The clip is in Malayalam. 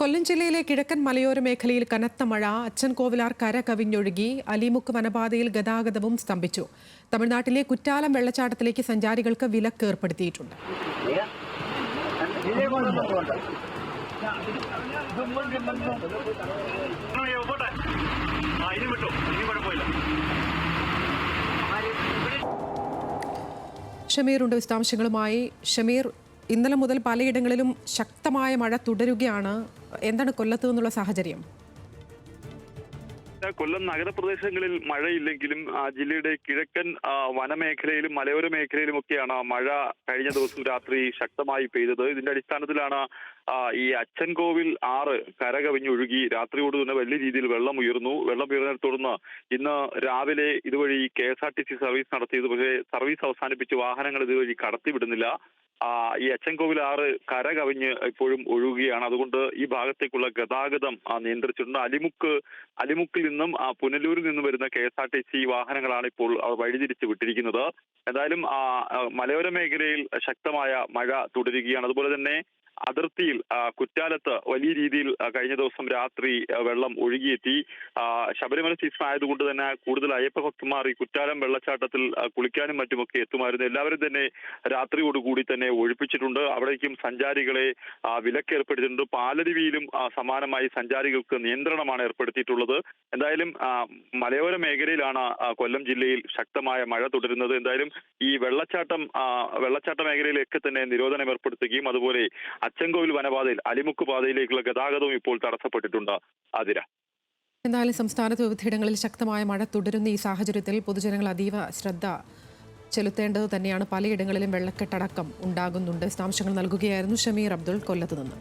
കൊല്ലം ജില്ലയിലെ കിഴക്കൻ മലയോര മേഖലയിൽ കനത്ത മഴ അച്ഛൻകോവിലാർ കര കവിഞ്ഞൊഴുകി അലിമുക്ക് വനപാതയിൽ ഗതാഗതവും സ്തംഭിച്ചു. തമിഴ്നാട്ടിലെ കുറ്റാലം വെള്ളച്ചാട്ടത്തിലേക്ക് സഞ്ചാരികൾക്ക് വിലക്ക് ഏർപ്പെടുത്തിയിട്ടുണ്ട്. ഷമീറുണ്ട് വിശദാംശങ്ങളുമായി. ഷമീർ ഇന്നലെ മുതൽ പലയിടങ്ങളിലും ശക്തമായ മഴ തുടരുകയാണ്. എന്താണ് കൊല്ലത്ത് നിന്നുള്ള സാഹചര്യം? കൊല്ലം നഗരപ്രദേശങ്ങളിൽ മഴയില്ലെങ്കിലും ജില്ലയുടെ കിഴക്കൻ വനമേഖലയിലും മലയോര മേഖലയിലും ഒക്കെയാണ് മഴ കഴിഞ്ഞ ദിവസം രാത്രി ശക്തമായി പെയ്തത്. ഇതിന്റെ അടിസ്ഥാനത്തിലാണ് ഈ അച്ഛൻകോവിൽ ആറ് കരകവിഞ്ഞൊഴുകി രാത്രിയോട് തന്നെ വലിയ രീതിയിൽ വെള്ളം ഉയർന്നു. വെള്ളം ഉയർന്നതിനെ തുടർന്ന് ഇന്ന് രാവിലെ ഇതുവഴി K S R T C service നടത്തിയത്. പക്ഷേ സർവീസ് അവസാനിപ്പിച്ച് വാഹനങ്ങൾ ഇതുവഴി കടത്തിവിടുന്നില്ല. ഈ അച്ചൻകോവിൽ ആറ് കര കവിഞ്ഞ് ഇപ്പോഴും ഒഴുകുകയാണ്. അതുകൊണ്ട് ഈ ഭാഗത്തേക്കുള്ള ഗതാഗതം നിയന്ത്രിച്ചിട്ടുണ്ട്. അലിമുക്ക് അലിമുക്കിൽ നിന്നും ആ, പുനലൂരിൽ നിന്നും വരുന്ന K S R T C വാഹനങ്ങളാണ് ഇപ്പോൾ വഴിതിരിച്ച് വിട്ടിരിക്കുന്നത്. എന്തായാലും മലയോര മേഖലയിൽ ശക്തമായ മഴ തുടരുകയാണ്. അതുപോലെ തന്നെ അതിർത്തിയിൽ കുറ്റാലത്ത് വലിയ രീതിയിൽ കഴിഞ്ഞ ദിവസം രാത്രി വെള്ളം ഒഴുകിയെത്തി. ശബരിമല സീസൺ ആയതുകൊണ്ട് തന്നെ കൂടുതൽ അയ്യപ്പ ഭക്തന്മാർ ഈ കുറ്റാലം വെള്ളച്ചാട്ടത്തിൽ കുളിക്കാനും മറ്റുമൊക്കെ എത്തുമായിരുന്നു. എല്ലാവരും തന്നെ രാത്രിയോടുകൂടി തന്നെ ഒഴിപ്പിച്ചിട്ടുണ്ട്. അവിടേക്കും സഞ്ചാരികളെ വിലക്ക് ഏർപ്പെടുത്തിയിട്ടുണ്ട്. പാലരുവിയിലും സമാനമായി സഞ്ചാരികൾക്ക് നിയന്ത്രണമാണ് ഏർപ്പെടുത്തിയിട്ടുള്ളത്. എന്തായാലും മലയോര മേഖലയിലാണ് കൊല്ലം ജില്ലയിൽ ശക്തമായ മഴ തുടരുന്നത്. എന്തായാലും ഈ വെള്ളച്ചാട്ടം വെള്ളച്ചാട്ട മേഖലയിലൊക്കെ തന്നെ നിരോധനം ഏർപ്പെടുത്തുകയും അതുപോലെ അച്ചൻകോവിൽ വനപാതയിൽ അലിമുക്ക് പാതയിലേക്കുള്ള ഗതാഗതവും ഇപ്പോൾ തടസ്സപ്പെട്ടിട്ടുണ്ട് അതിര. എന്നാലും സംസ്ഥാനത്ത് വിവിധയിടങ്ങളിൽ ശക്തമായ മഴ തുടരുന്ന ഈ സാഹചര്യത്തിൽ പൊതുജനങ്ങൾ അതീവ ശ്രദ്ധ ചെലുത്തേണ്ടത് തന്നെയാണ്. പലയിടങ്ങളിലും വെള്ളക്കെട്ടടക്കം ഉണ്ടാകുന്നുണ്ട്. വിശദാംശങ്ങൾ നൽകുകയായിരുന്നു ഷമീർ അബ്ദുൾ കൊല്ലത്ത് നിന്ന്.